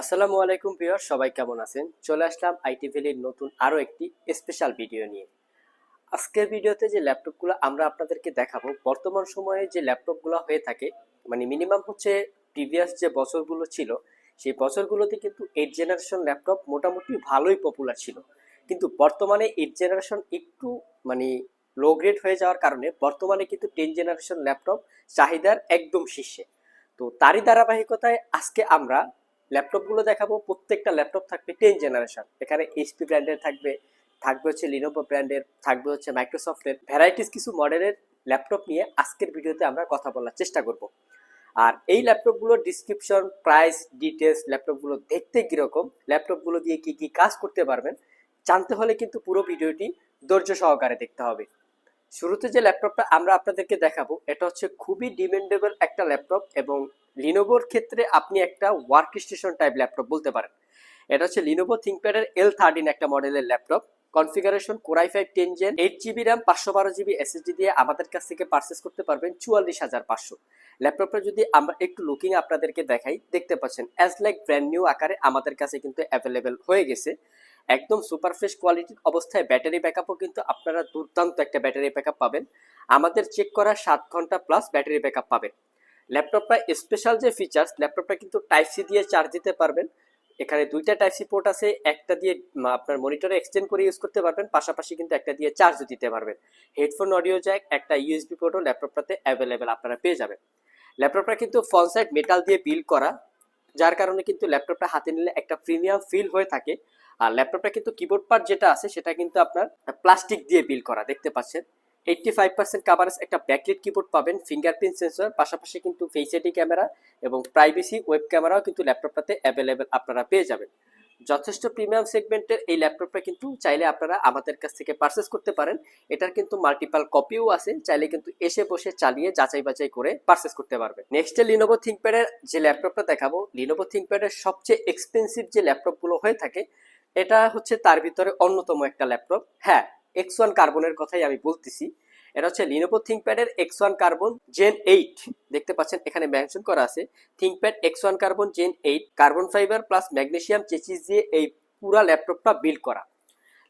আসসালামু আলাইকুম প্রিয়র সবাই কেমন আছেন? চলে আসলাম আইটি ভ্যালির নতুন আরও একটি স্পেশাল ভিডিও নিয়ে। আজকের ভিডিওতে যে ল্যাপটপগুলো আমরা আপনাদেরকে দেখাবো, বর্তমান সময়ে যে ল্যাপটপগুলো হয়ে থাকে মানে মিনিমাম হচ্ছে প্রিভিয়াস যে বছরগুলো ছিল, সেই বছরগুলোতে কিন্তু এইট জেনারেশন ল্যাপটপ মোটামুটি ভালোই পপুলার ছিল। কিন্তু বর্তমানে এইট জেনারেশন একটু মানে লো গ্রেড হয়ে যাওয়ার কারণে বর্তমানে কিন্তু টেন জেনারেশন ল্যাপটপ চাহিদার একদম শীর্ষে। তো তারই ধারাবাহিকতায় আজকে আমরা ল্যাপটপগুলো দেখাবো, প্রত্যেকটা ল্যাপটপ থাকবে টেন জেনারেশন এখানে এইচপি ব্র্যান্ডের থাকবে থাকবে হচ্ছে লিনোভো ব্র্যান্ডের থাকবে হচ্ছে মাইক্রোসফটের ভ্যারাইটিস কিছু মডেলের ল্যাপটপ নিয়ে আজকের ভিডিওতে আমরা কথা বলার চেষ্টা করব। আর এই ল্যাপটপগুলোর ডিসক্রিপশন প্রাইস ডিটেলস ল্যাপটপগুলো দেখতে কীরকম, ল্যাপটপগুলো দিয়ে কি কি কাজ করতে পারবেন, জানতে হলে কিন্তু পুরো ভিডিওটি ধৈর্য সহকারে দেখতে হবে। শুরুতে যে ল্যাপটপটা আমরা আপনাদেরকে দেখাবো, এটা হচ্ছে খুবই ডিমেন্ডেবল একটা ল্যাপটপ এবং লিনোভোর ক্ষেত্রে আপনি একটা ওয়ার্ক স্টেশন টাইপ ল্যাপটপ বলতে পারেন। এটা হচ্ছে লিনোভো থিঙ্কপ্যাডের এল থার্টিন একটা মডেলের laptop. Configuration core i five ten gen eight GB RAM পাঁচশো বারো জিবি এসএসডি দিয়ে আমাদের কাছ থেকে পারচেস করতে পারবেন চুয়াল্লিশ হাজার পাঁচশো। ল্যাপটপটা যদি আমরা একটু লুকিং আপনাদেরকে দেখাই, দেখতে পাচ্ছেন অ্যাজ লাইক ব্র্যান্ড নিউ আকারে আমাদের কাছে কিন্তু অ্যাভেলেবেল হয়ে গেছে। একদম সুপার ফ্রেশ কোয়ালিটির অবস্থায় ব্যাটারি ব্যাকআপও কিন্তু আপনারা দুর্দান্ত একটা ব্যাটারি ব্যাকআপ পাবেন। আমাদের চেক করা সাত ঘণ্টা প্লাস ব্যাটারি ব্যাকআপ পাবেন। ল্যাপটপটা স্পেশাল যে ফিচার্স ল্যাপটপটা কিন্তু টাইপ সি দিয়ে চার্জ দিতে পারবেন। এখানে দুইটা টাইপ সি পোর্ট আছে, একটা দিয়ে আপনার মনিটরে এক্সটেন্ড করে ইউজ করতে পারবেন, পাশাপাশি কিন্তু একটা দিয়ে চার্জও দিতে পারবেন। হেডফোন অডিও জ্যাক একটা ইউএসবি পোর্টও ল্যাপটপটাতে অ্যাভেলেবেল আপনারা পেয়ে যাবেন। ল্যাপটপটা কিন্তু ফ্রন্ট সাইড মেটাল দিয়ে বিল্ড করা যার কারণে কিন্তু ল্যাপটপটা হাতে নিলে একটা প্রিমিয়াম ফিল হয়ে থাকে। আর ল্যাপটপটা কিন্তু কিবোর্ড পার্ট যেটা আছে, সেটা কিন্তু আপনার প্লাস্টিক দিয়ে বিল করা, দেখতে পাচ্ছেন? এইটটি ফাইভ পার্সেন্ট কাভারেজ একটা ব্যাকলিট কিবোর্ড পাবেন ফিঙ্গারপ্রিন্ট সেন্সর পাশাপাশি কিন্তু ফেস ক্যামেরা এবং প্রাইভেসি ওয়েব ক্যামেরাও কিন্তু ল্যাপটপটাতে অ্যাভেলেবেল আপনারা পেয়ে যাবেন। যথেষ্ট প্রিমিয়াম সেগমেন্টের এই ল্যাপটপটা কিন্তু চাইলে আপনারা আমাদের কাছ থেকে পারচেস করতে পারেন। এটার কিন্তু মাল্টিপাল কপিও আছে, চাইলে কিন্তু এসে বসে চালিয়ে যাচাই বাছাই করে পারচেস করতে পারবেন। নেক্সটে লিনোভো থিঙ্কপ্যাডের যে ল্যাপটপটা দেখাবো লিনোভো থিঙ্কপ্যাডের সবচেয়ে এক্সপেন্সিভ যে ল্যাপটপগুলো হয়ে থাকে, এটা হচ্ছে তার ভিতরে অন্যতম একটা ল্যাপটপ হ্যাঁ এক্স ওয়ান কার্বনের কথাই আমি বলতেছি। এটা হচ্ছে Lenovo থিঙ্কপ্যাডের X one carbon gen eight দেখতে পাচ্ছেন, এখানে মেনশন করা আছে। ThinkPad X one carbon gen eight carbon fibre plus magnesium chassis দিয়ে এই পুরা ল্যাপটপটা বিল্ড করা।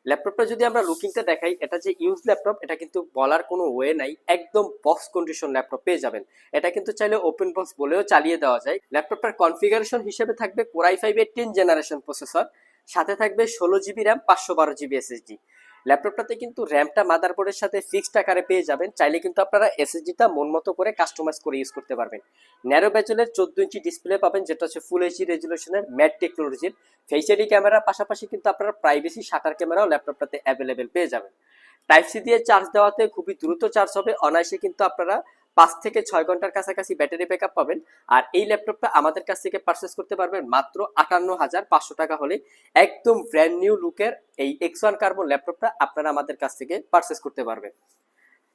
ল্যাপটপটা যদি আমরা লুকিংটা দেখাই, এটা যে ইউজ ল্যাপটপ, এটা কিন্তু বলার কোনো ওয়ে নাই। একদম বক্স কন্ডিশন ল্যাপটপ পেয়ে যাবেন। এটা কিন্তু চাইলে ওপেন বক্স বলেও চালিয়ে দেওয়া যায়। ল্যাপটপটার কনফিগারেশন হিসেবে থাকবে কোরাই ফাইভের টেন জেনারেশন প্রসেসর সাথে থাকবে ষোলো জিবি র্যাম পাঁচশো বারো জিবি এসএসডি ল্যাপটপটাতে কিন্তু র্যামটা মাদারবোর্ডের সাথে ফিক্সড আকারে পেয়ে যাবেন। চাইলে কিন্তু আপনারা এসএসডিটা মন মতো করে কাস্টমাইজ করে ইউজ করতে পারবেন। ন্যারো ব্যাচেলের চোদ্দ ইঞ্চি ডিসপ্লে পাবেন, যেটা হচ্ছে ফুল এইচডি রেজুলেশনের ম্যাট টেকনোলজির ফেস আইডি ক্যামেরার পাশাপাশি কিন্তু আপনারা প্রাইভেসি শাটার ক্যামেরাও ল্যাপটপটাতে অ্যাভেলেবেল পেয়ে যাবেন। টাইপ সি দিয়ে চার্জ দেওয়াতে খুবই দ্রুত চার্জ হবে। অনায়াসে কিন্তু আপনারা পাঁচ থেকে ছয় ঘণ্টার কাছাকাছি ব্যাটারি ব্যাকআপ পাবেন। আর এই ল্যাপটপটা আমাদের কাছ থেকে পারচেস করতে পারবেন মাত্র আটান্ন হাজার পাঁচশো টাকা হলে। একদম ব্র্যান্ড নিউ লুকের এই এক্স ওয়ান কার্বন ল্যাপটপটা আপনারা আমাদের কাছ থেকে পারচেস করতে পারবেন।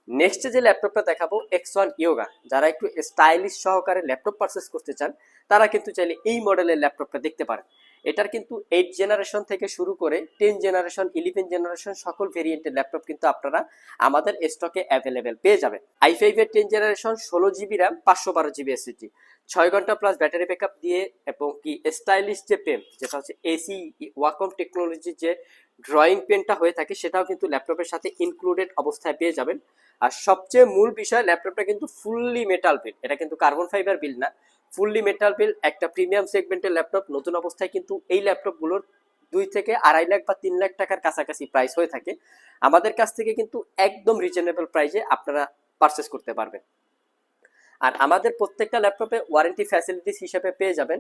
নেক্সট যে ল্যাপটপটা দেখাবো এক্স ওয়ান ইয়োগা যারা একটু স্টাইলিশ সহকারে ল্যাপটপ পারচেস করতে চান, তারা কিন্তু চাইলে এই মডেলের ল্যাপটপটা দেখতে পারেন। এটার কিন্তু এইট জেনারেশন থেকে শুরু করে টেন জেনারেশন ইলেভেন জেনারেশন সকল ভেরিয়েন্টের ল্যাপটপ কিন্তু আপনারা আমাদের স্টকে অ্যাভেলেবেল পেয়ে যাবেন। আই ফাইভের টেন জেনারেশন ষোলো জিবি র্যাম পাঁচশো বারো জিবি এসএসডি ছয় ঘণ্টা প্লাস ব্যাটারি ব্যাকআপ দিয়ে এবং কি স্টাইলিশ যে পেন যেটা হচ্ছে এসি ওয়াকম টেকনোলজির যে ড্রয়িং পেনটা হয়ে থাকে, সেটাও কিন্তু ল্যাপটপের সাথে ইনক্লুডেড অবস্থায় পেয়ে যাবেন। আর সবচেয়ে মূল বিষয়, ল্যাপটপটা কিন্তু ফুললি মেটাল বিল এটা কিন্তু কার্বন ফাইবার বিল না। ফুললি মেটাল বিল একটা প্রিমিয়াম সেগমেন্টের ল্যাপটপ, নতুন অবস্থায় কিন্তু এই ল্যাপটপগুলোর দুই থেকে আড়াই লাখ বা তিন লাখ টাকার কাছাকাছি প্রাইস হয়ে থাকে। আমাদের কাছ থেকে কিন্তু একদম রিজনেবল প্রাইসে আপনারা পারচেস করতে পারবেন। আর আমাদের প্রত্যেকটা ল্যাপটপে ওয়ারেন্টি ফ্যাসিলিটিস হিসেবে পেয়ে যাবেন।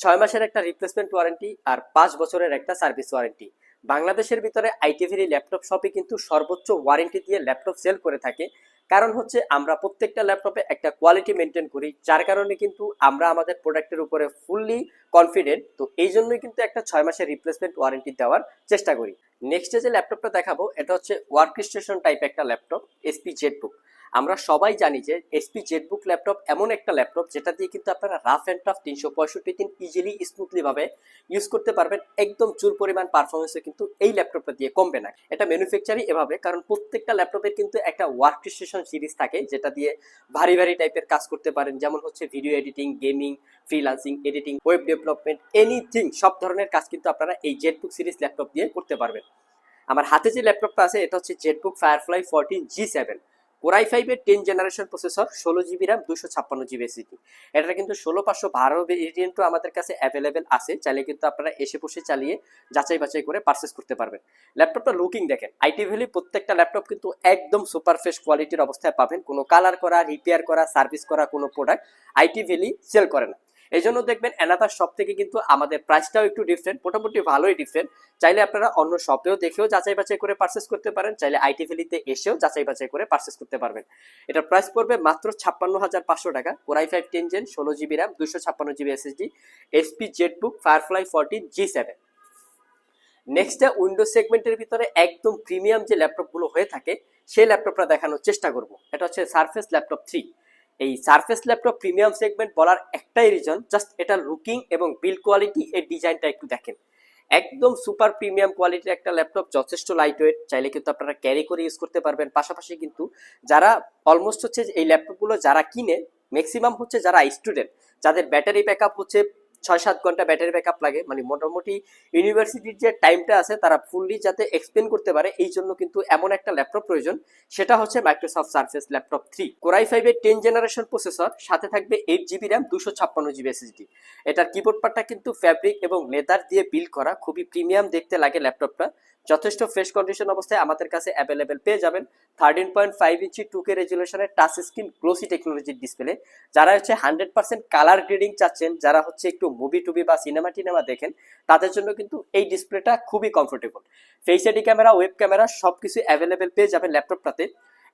ছয় মাসের একটা রিপ্লেসমেন্ট ওয়ারেন্টি আর পাঁচ বছরের একটা সার্ভিস ওয়ারেন্টি বাংলাদেশের ভিতরে আইটিভির ল্যাপটপ শপে কিন্তু সর্বোচ্চ ওয়ারেন্টি দিয়ে ল্যাপটপ সেল করে থাকে। কারণ হচ্ছে আমরা প্রত্যেকটা ল্যাপটপে একটা কোয়ালিটি মেনটেন করি, যার কারণে কিন্তু আমরা আমাদের প্রোডাক্টের উপরে ফুললি কনফিডেন্ট। তো এই জন্যই কিন্তু একটা ছয় মাসের রিপ্লেসমেন্ট ওয়ারেন্টি দেওয়ার চেষ্টা করি। নেক্সটে যে ল্যাপটপটা দেখাবো, এটা হচ্ছে ওয়ার্ক স্টেশন টাইপ একটা ল্যাপটপ এসপি জেটবুক আমরা সবাই জানি যে এসপি জেটবুক ল্যাপটপ এমন একটা ল্যাপটপ যেটা দিয়ে কিন্তু আপনারা রাফ অ্যান্ড টাফ তিনশো পঁয়ষট্টি দিন ইজিলি স্মুথলি ভাবে ইউজ করতে পারবেন। একদম চুল পরিমাণ পারফরমেন্সে কিন্তু এই ল্যাপটপটা দিয়ে কমবে না। এটা ম্যানুফ্যাকচারই এভাবে, কারণ প্রত্যেকটা ল্যাপটপের কিন্তু একটা ওয়ার্ক স্টেশন সিরিজ থাকে, যেটা দিয়ে ভারী ভারী টাইপের কাজ করতে পারেন। যেমন হচ্ছে video editing gaming freelancing editing web development anything সব ধরনের কাজ কিন্তু আপনারা এই জেটবুক সিরিজ ল্যাপটপ দিয়ে করতে পারবেন। আমার হাতে যে ল্যাপটপটা আছে, এটা হচ্ছে ZBook Firefly fourteen G seven core i ফাইভের টেন জেনারেশন প্রসেসর ষোলো জিবি র্যাম দুশো ছাপ্পান্ন জিবি এসিডি এটা কিন্তু ষোলো পাঁচশো বারো ভেরিয়েন্টও আমাদের কাছে অ্যাভেলেবেল আছে। চাইলে কিন্তু আপনারা এসে বসে চালিয়ে যাচাই বাছাই করে পারচেস করতে পারবেন। ল্যাপটপটা লুকিং দেখেন আইটি ভ্যালি প্রত্যেকটা ল্যাপটপ কিন্তু একদম সুপার ফ্রেশ কোয়ালিটির অবস্থায় পাবেন। কোনো কালার করা রিপেয়ার করা সার্ভিস করা কোনো প্রোডাক্ট আইটি ভ্যালি সেল করে না। এই জন্য দেখবেন অ্যানাদার শপ থেকে কিন্তু আমাদের প্রাইসটাও একটু ডিফারেন্ট মোটামুটি ভালোই ডিফারেন্ট চাইলে আপনারা অন্য শপেও দেখেও যাচাই বাছাই করে পারচেস করতে পারেন, চাইলে আইটি ভ্যালিতে এসেও যাচাই বাছাই করে পারচেস করতে পারবেন। এটার প্রাইস পড়বে মাত্র ছাপ্পান্ন হাজার পাঁচশো টাকা core i five ten gen ষোলো জিবি র্যাম দুশো ছাপ্পান্ন GB SSD HP ZBook Firefly fourteen G seven নেক্সটে উইন্ডো সেগমেন্টের ভিতরে একদম প্রিমিয়াম যে ল্যাপটপগুলো হয়ে থাকে, সেই ল্যাপটপটা দেখানোর চেষ্টা করব। এটা হচ্ছে সারফেস ল্যাপটপ থ্রি এই সারফেস ল্যাপটপ প্রিমিয়াম সেগমেন্ট বলার একটাই রিজন জাস্ট এটা লুকিং এবং বিল কোয়ালিটি এর ডিজাইনটা একটু দেখেন। একদম সুপার প্রিমিয়াম কোয়ালিটির একটা ল্যাপটপ যথেষ্ট লাইট ওয়েট চাইলে কিন্তু আপনারা ক্যারি করে ইউজ করতে পারবেন। পাশাপাশি কিন্তু যারা অলমোস্ট হচ্ছে এই ল্যাপটপগুলো যারা কিনে ম্যাক্সিমাম হচ্ছে যারা স্টুডেন্ট যাদের ব্যাটারি ব্যাকআপ হচ্ছে ছয় সাত ঘণ্টা ব্যাটারি ব্যাকআপ লাগে। মানে মোটামুটি ইউনিভার্সিটির যে টাইমটা আছে, তারা ফুললি যাতে এক্সপ্লেন করতে পারে, এই জন্য কিন্তু এমন একটা ল্যাপটপ প্রয়োজন। সেটা হচ্ছে Microsoft Surface laptop three core i ফাইভের টেন জেনারেশন প্রসেসর সাথে থাকবে এইট জিবি র্যাম দুশো ছাপ্পান্ন জিবি এসএসডি এটার কিবোর্ড পার্টটা কিন্তু ফ্যাব্রিক এবং লেদার দিয়ে বিল্ড করা, খুবই প্রিমিয়াম দেখতে লাগে ল্যাপটপটা যথেষ্ট ফ্রেশ কন্ডিশন অবস্থায় আমাদের কাছে অ্যাভেলেবেল পেয়ে যাবেন। থার্টিন পয়েন্ট ফাইভ ইঞ্চি টু কে রেজুলেশনের টাচ স্ক্রিন গ্লোসি টেকনোলজির ডিসপ্লে যারা হচ্ছে হান্ড্রেড পার্সেন্ট কালার গ্রেডিং চাচ্ছেন, যারা হচ্ছে একটু মুভি টুবি বা সিনেমা টিনেমা দেখেন, তাদের জন্য কিন্তু এই ডিসপ্লেটা খুবই comfortable face ID camera web camera সব কিছু অ্যাভেলেবেল পেয়ে যাবেন ল্যাপটপটাতে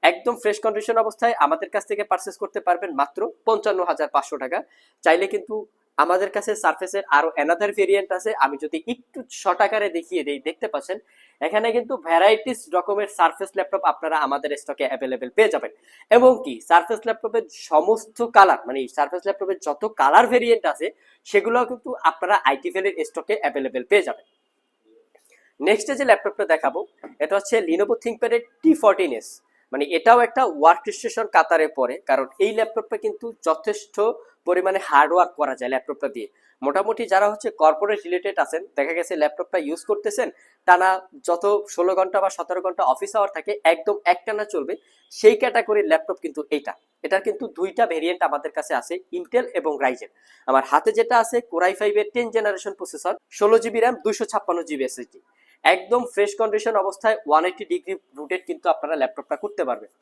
একদম ফ্রেশ কন্ডিশন অবস্থায় আমাদের কাছ থেকে পারচেস করতে পারবেন মাত্র পঞ্চান্ন হাজার পাঁচশো টাকা। চাইলে কিন্তু আমাদের কাছে সার্ফেসের আরও অ্যানাদার ভেরিয়েন্ট আছে। আমি যদি একটু শর্ট আকারে দেখিয়ে দিই, দেখতে পাচ্ছেন, এখানে কিন্তু ভ্যারাইটিস রকমের সার্ফেস ল্যাপটপ আপনারা আমাদের স্টকে অ্যাভেলেবেল পেয়ে যাবেন। এবং কি সার্ফেস ল্যাপটপের সমস্ত কালার মানে সার্ফেস ল্যাপটপের যত কালার ভেরিয়েন্ট আছে সেগুলো কিন্তু আপনারা আইটি ভ্যালির স্টকে অ্যাভেলেবেল পেয়ে যাবেন। নেক্সটে যে ল্যাপটপটা দেখাবো, এটা হচ্ছে লিনোভো থিঙ্কপ্যাডের টি ফোরটিন এস মানে এটাও একটা ওয়ার্ক স্টেশন কাতারে পড়ে, কারণ এই ল্যাপটপটা কিন্তু যথেষ্ট পরিমাণে হার্ডওয়ার্ক করা যায় ল্যাপটপটা দিয়ে। মোটামুটি যারা হচ্ছে কর্পোরেট রিলেটেড আছেন, দেখা গেছে ল্যাপটপটা ইউজ করতেছেন, টানা যত ষোলো ঘণ্টা বা সতেরো ঘণ্টা অফিস আওয়ার থাকে, একদম একটানা চলবে, সেই ক্যাটাগরির ল্যাপটপ কিন্তু এইটা। এটার কিন্তু দুইটা ভেরিয়েন্ট আমাদের কাছে আছে ইন্টেল এবং রাইজেন আমার হাতে যেটা আছে কোরাই ফাইভের টেন জেনারেশন প্রসেসর ষোলো জিবি র্যাম দুইশো ছাপ্পান্ন জিবি এসএসডি একদম ফ্রেশ কন্ডিশন অবস্থায় ওয়ান এইটি ডিগ্রি রুটেড কিন্তু আপনারা ল্যাপটপটা করতে পারবেন।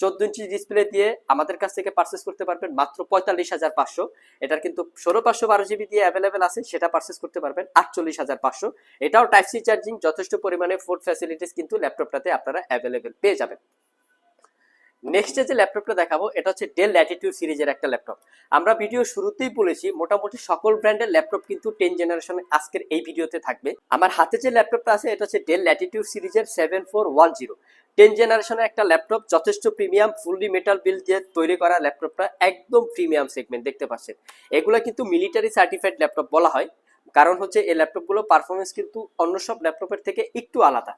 চোদ্দ ইঞ্চি ডিসপ্লে দিয়ে আমাদের কাছ থেকে পারচেস করতে পারবেন মাত্র পঁয়তাল্লিশ হাজার পাঁচশো। এটার কিন্তু ষোলো পাঁচশো বারো জিবি দিয়ে অ্যাভেলেবেল আছে, সেটা পারচেস করতে পারবেন আটচল্লিশ হাজার পাঁচশো। এটাও টাইপ সি চার্জিং যথেষ্ট পরিমাণে ফোর্ড ফ্যাসিলিটিস কিন্তু ল্যাপটপটাতে আপনারা অ্যাভেলেবেল পেয়ে যাবেন। নেক্সট যে ল্যাপটপটা দেখাবো, এটা হচ্ছে ডেল ল্যাটিটিউড সিরিজের একটা ল্যাপটপ আমরা ভিডিও শুরুতেই বলেছি, মোটামুটি সকল ব্র্যান্ডের ল্যাপটপ কিন্তু টেন জেনারেশন আজকের এই ভিডিওতে থাকবে। আমার হাতে যে ল্যাপটপটা আছে, এটা হচ্ছে ডেল ল্যাটিটিউড সিরিজের seven four one zero ten জেনারেশনের একটা ল্যাপটপ যথেষ্ট প্রিমিয়াম ফুললি মেটাল বিল দিয়ে তৈরি করা ল্যাপটপটা একদম প্রিমিয়াম সেগমেন্ট দেখতে পাচ্ছেন। এগুলো কিন্তু মিলিটারি সার্টিফাইড ল্যাপটপ বলা হয়। কারণ হচ্ছে, এই ল্যাপটপগুলো পারফরমেন্স কিন্তু অন্য সব ল্যাপটপের থেকে একটু আলাদা।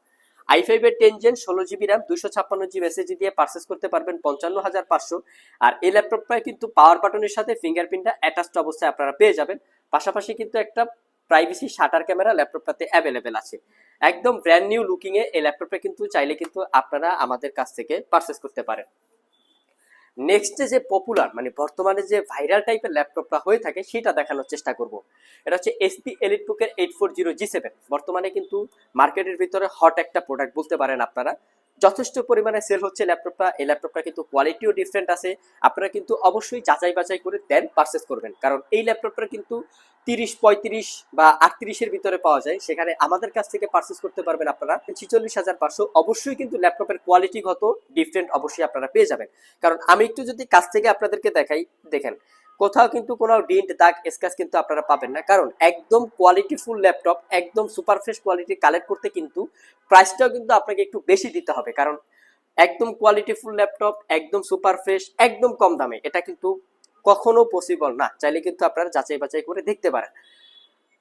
আই ফাইভের টেন জেন ষোলো জিবি র্যাম দুশো ছাপ্পান্ন জিবি এসএসডি দিয়ে পারচেস করতে পারবেন পঞ্চান্ন হাজার পাঁচশো। আর এই ল্যাপটপটায় কিন্তু পাওয়ার বাটনের সাথে ফিঙ্গারপ্রিন্টটা অ্যাটাচড অবস্থায় আপনারা পেয়ে যাবেন। পাশাপাশি কিন্তু একটা প্রাইভেসি শাটার ক্যামেরা ল্যাপটপটাতে অ্যাভেলেবেল আছে। একদম ব্র্যান্ড নিউ লুকিংয়ে এই ল্যাপটপটা কিন্তু চাইলে কিন্তু আপনারা আমাদের কাছ থেকে পারচেস করতে পারেন। নেক্সট যে পপুলার মানে বর্তমানে যে ভাইরাল টাইপের ল্যাপটপটা হয়ে থাকে, সেটা দেখানোর চেষ্টা করব। এটা হচ্ছে এসপি এলিট বুকের eight four zero G seven বর্তমানে কিন্তু মার্কেটের ভিতরে হট একটা প্রোডাক্ট বলতে পারেন আপনারা। যথেষ্ট পরিমাণে সেল হচ্ছে ল্যাপটপটা এই ল্যাপটপটা কিন্তু কোয়ালিটিও ডিফারেন্ট আছে। আপনারা কিন্তু অবশ্যই যাচাই বাছাই করে দেন পারচেস করবেন। কারণ এই ল্যাপটপটা কিন্তু তিরিশ, পঁয়ত্রিশ বা আটত্রিশের ভিতরে পাওয়া যায়। সেখানে আমাদের কাছ থেকে পারচেস করতে পারবেন আপনারা। ছিচল্লিশ হাজার পাঁচশো অবশ্যই কিন্তু ল্যাপটপের কোয়ালিটিগত ডিফারেন্ট অবশ্যই আপনারা পেয়ে যাবেন। কারণ আমি একটু যদি কাছ থেকে আপনাদেরকে দেখাই, দেখেন কোথাও কিন্তু কোনো ডিন্ট, দাগ স্ক্যাচ কিন্তু আপনারা পাবেন না। কারণ একদম কোয়ালিটিফুল ল্যাপটপ একদম সুপার ফ্রেশ কোয়ালিটি কালেক্ট করতে কিন্তু প্রাইসটাও কিন্তু আপনাকে একটু বেশি দিতে হবে। কারণ একদম কোয়ালিটিফুল ল্যাপটপ একদম সুপার ফ্রেশ একদম কম দামে, এটা কিন্তু কখনো পসিবল না। চাইলে কিন্তু আপনারা যাচাই বাছাই করে দেখতে পারেন।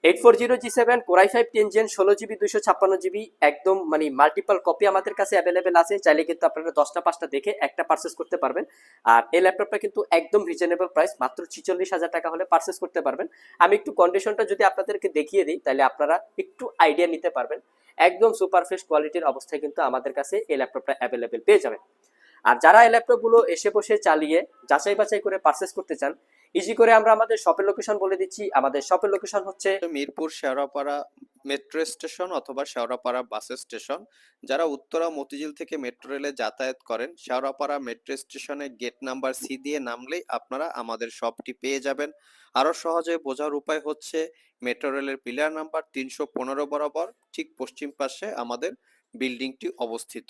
Eight four zero G seven core i five ten gen ষোলো জিবি দুশো ছাপ্পান্ন জিবি একদম মানে মাল্টিপল কপি আমাদের কাছে অ্যাভেলেবেল আছে। চাইলে কিন্তু আপনারা দশটা, পাঁচটা দেখে একটা পারচেস করতে পারবেন। আর এই ল্যাপটপটা কিন্তু একদম রিজনেবল প্রাইস মাত্র ছিচল্লিশ হাজার টাকা হলে পারচেস করতে পারবেন। আমি একটু কন্ডিশনটা যদি আপনাদেরকে দেখিয়ে দিই, তাহলে আপনারা একটু আইডিয়া নিতে পারবেন। একদম সুপার ফ্রেশ কোয়ালিটির অবস্থায় কিন্তু আমাদের কাছে এই ল্যাপটপটা অ্যাভেলেবেল পেয়ে যাবেন। আর যারা এই ল্যাপটপগুলো এসে বসে চালিয়ে যাচাই বাছাই করে পারচেস করতে চান ইজি করে আমরা আমাদের শপের লোকেশন বলে দিচ্ছি। আমাদের শপের লোকেশন হচ্ছে মিরপুর শেওড়াপাড়া মেট্রো স্টেশন অথবা শেওড়াপাড়া বাস স্টেশন যারা উত্তরা মতিঝিল থেকে মেট্রো রেলে যাতায়াত করেন, শেওড়াপাড়া মেট্রো স্টেশনে গেট নাম্বার সি দিয়ে নামলেই আপনারা আমাদের শপটি পেয়ে যাবেন। আরও সহজে বোঝার উপায় হচ্ছে মেট্রো রেলের পিলার নাম্বার তিনশো পনেরো বরাবর, ঠিক পশ্চিম পাশে আমাদের বিল্ডিংটি অবস্থিত।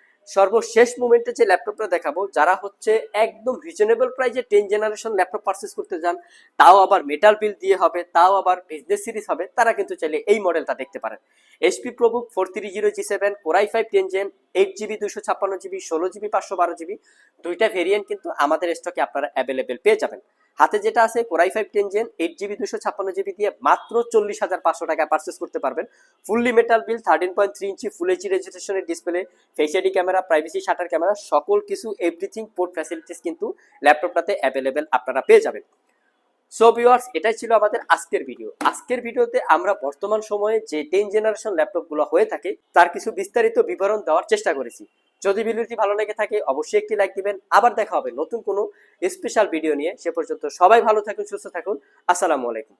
সর্বশেষ মোমেন্টে যে ল্যাপটপটা দেখাবো, যারা হচ্ছে একদম রিজনেবল প্রাইজে টেন জেনারেশন ল্যাপটপ পারচেস করতে যান তাও আবার মেটাল বিল দিয়ে হবে, তাও আবার বিজনেস সিরিজ হবে, তারা কিন্তু চাইলে এই মডেলটা দেখতে পারেন। HP ProBook four three zero G seven core i five ten gen eight GB দুশো ছাপ্পান্ন জিবি ষোলো জিবি পাঁচশো বারো জিবি দুইটা ভেরিয়েন্ট কিন্তু আমাদের স্টকে আপনারা অ্যাভেলেবেল পেয়ে যাবেন। হাতে যেটা আছে core i five ten gen eight GB দুশো ছাপ্পান্ন জিবি দিয়ে মাত্র চল্লিশ হাজার পাঁচশো টাকা পারচেস করতে পারবেন। Fully metal build thirteen point three inch full HD রেজিস্ট্রেশনের display face ID camera privacy shutter camera সকল কিছু এভরিথিং পোর্ট ফ্যাসিলিটিস কিন্তু ল্যাপটপটাতে অ্যাভেলেবেল আপনারা পেয়ে যাবেন। সো ভিউয়ার্স এটাই ছিল আমাদের আজকের ভিডিও আজকের ভিডিওতে আমরা বর্তমান সময়ে যে টেন জেনারেশন ল্যাপটপগুলো হয়ে থাকে, তার কিছু বিস্তারিত বিবরণ দেওয়ার চেষ্টা করেছি। যদি ভিডিওটি ভালো লেগে থাকে, অবশ্যই একটি লাইক দিবেন। আবার দেখা হবে নতুন কোনো স্পেশাল ভিডিও নিয়ে। সে পর্যন্ত সবাই ভালো থাকুন, সুস্থ থাকুন। আসসালামু আলাইকুম।